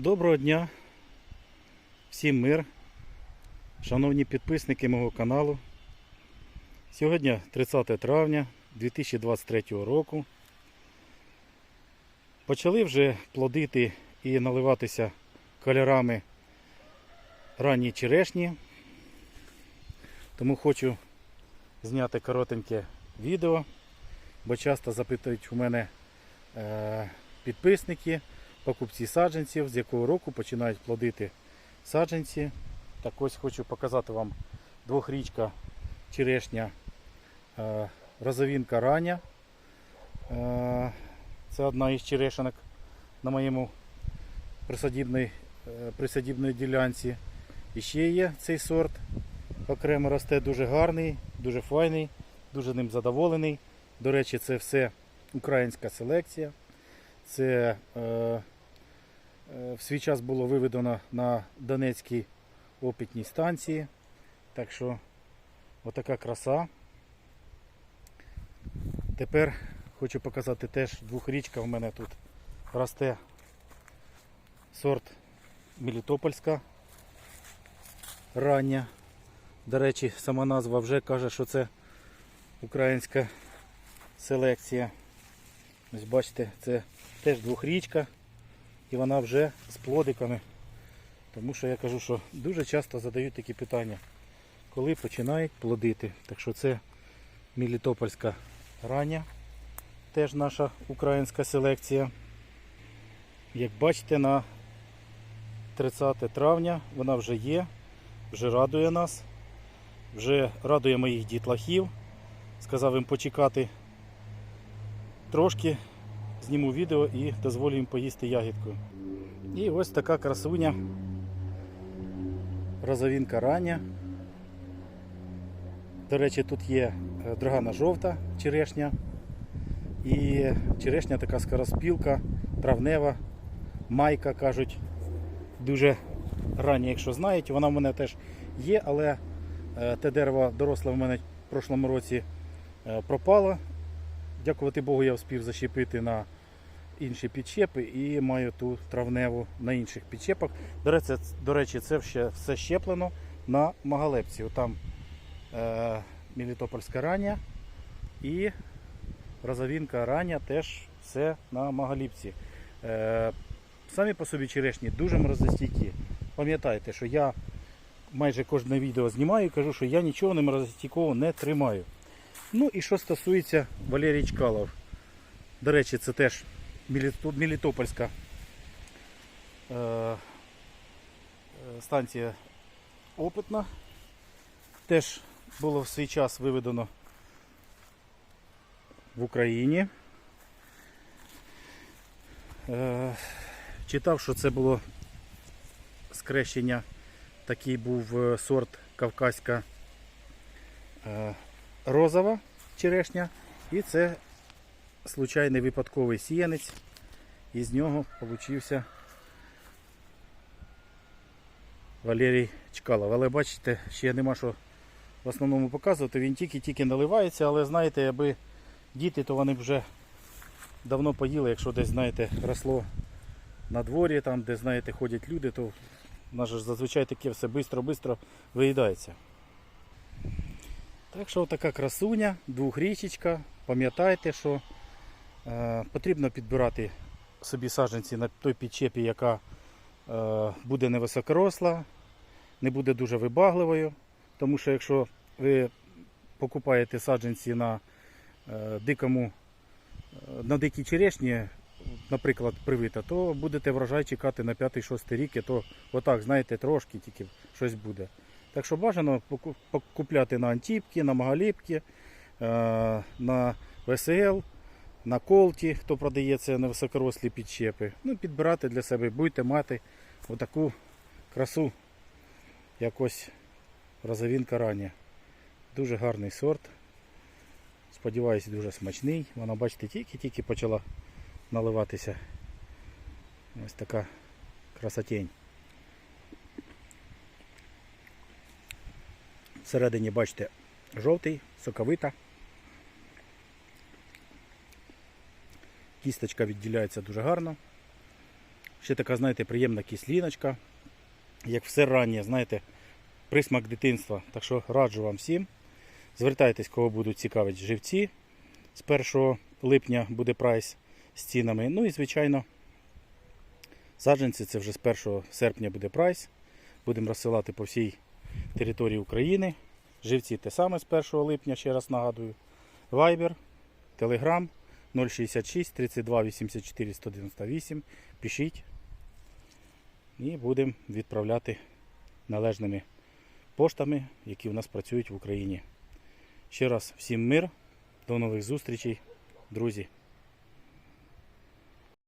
Доброго дня, всім мир, шановні підписники мого каналу. Сьогодні 30 травня 2023 року. Почали вже плодити і наливатися кольорами ранні черешні. Тому хочу зняти коротеньке відео, бо часто запитують у мене е, підписники, покупці саджанців, з якого року починають плодити саджанці. Так ось хочу показати вам двохрічка черешня е, розовінка рання. Е, це одна із черешенок на моєму присадібній, е, присадібній ділянці. І ще є цей сорт. Окремо росте дуже гарний, дуже файний, дуже ним задоволений. До речі, це все українська селекція. Це е, в свій час було виведено на Донецькій опитній станції. Так що отака краса. Тепер хочу показати теж двохрічка в мене тут росте сорт Мелітопольська рання. До речі, сама назва вже каже, що це українська селекція. Ось бачите, це теж двохрічка і вона вже з плодиками. Тому що я кажу, що дуже часто задають такі питання, коли починають плодити. Так що це Мелітопольська рання, теж наша українська селекція. Як бачите, на 30 травня вона вже є, вже радує нас, вже радує моїх дітлахів. Сказав їм почекати трошки, зніму відео і дозволю їм поїсти ягідку. І ось така красуня. Розовінка рання. До речі, тут є е, драгана жовта черешня. І черешня така скороспілка, травнева, майка кажуть. Дуже рання, якщо знаєте, вона в мене теж є, але е, те дерево доросле в мене в прошлому році е, пропало. Дякувати Богу, я встиг защепити на інші підщепи і маю ту травневу на інших підщепах. До речі, до речі це ще все щеплено на магалепці. Там е, Мелітопольська рання і розовінка рання теж все на магаліпці. Е, самі по собі черешні дуже морозостійкі. Пам'ятайте, що я майже кожне відео знімаю і кажу, що я нічого не морозостійкого не тримаю. Ну і що стосується Валерій Чкалов. До речі, це теж Мелітопольська е, е, станція опитна. Теж було в свій час виведено в Україні. Е, читав, що це було скрещення, такий був сорт кавказька розова черешня. І це случайний випадковий сіянець. І з нього получився Валерій Чкалов. Але бачите, ще нема що в основному показувати. Він тільки-тільки наливається, але знаєте, аби діти, то вони б вже давно поїли, якщо десь, знаєте, росло на дворі, там, де знаєте, ходять люди, то в нас зазвичай таке все швидко-швидко виїдається. Так що така красуня, двохрічечка. Пам'ятайте, що е, потрібно підбирати собі саджанці на той підчепі, яка е, буде невисокоросла, не буде дуже вибагливою. Тому що якщо ви покупаєте саджанці на е, дикому, е, на дикій черешні, наприклад, привита, то будете врожай чекати на 5-6 рік, і то отак, знаєте, трошки тільки щось буде. Так що бажано покупляти на антіпки, на магаліпки, е, на ВСЛ, на колті, хто продає це на високорослі підщепи. Ну, підбирати для себе, будете мати отаку красу, якось розовінка рання. Дуже гарний сорт. Сподіваюсь, дуже смачний. Вона, бачите, тільки-тільки почала наливатися. Ось така красотень. Всередині, бачите, жовтий, соковита. Кісточка відділяється дуже гарно. ще така, знаєте, приємна кисліночка. Як все раннє, знаєте, присмак дитинства. Так що раджу вам всім. Звертайтесь, кого будуть цікавити живці. З 1 липня буде прайс з цінами. Ну і, звичайно, саджанці це вже з 1 серпня буде прайс. Будемо розсилати по всій території України. Живці те саме з 1 липня, ще раз нагадую. Viber, Telegram 066 32 84 198. Пишіть і будемо відправляти належними поштами, які у нас працюють в Україні. Ще раз всім мир, до нових зустрічей, друзі.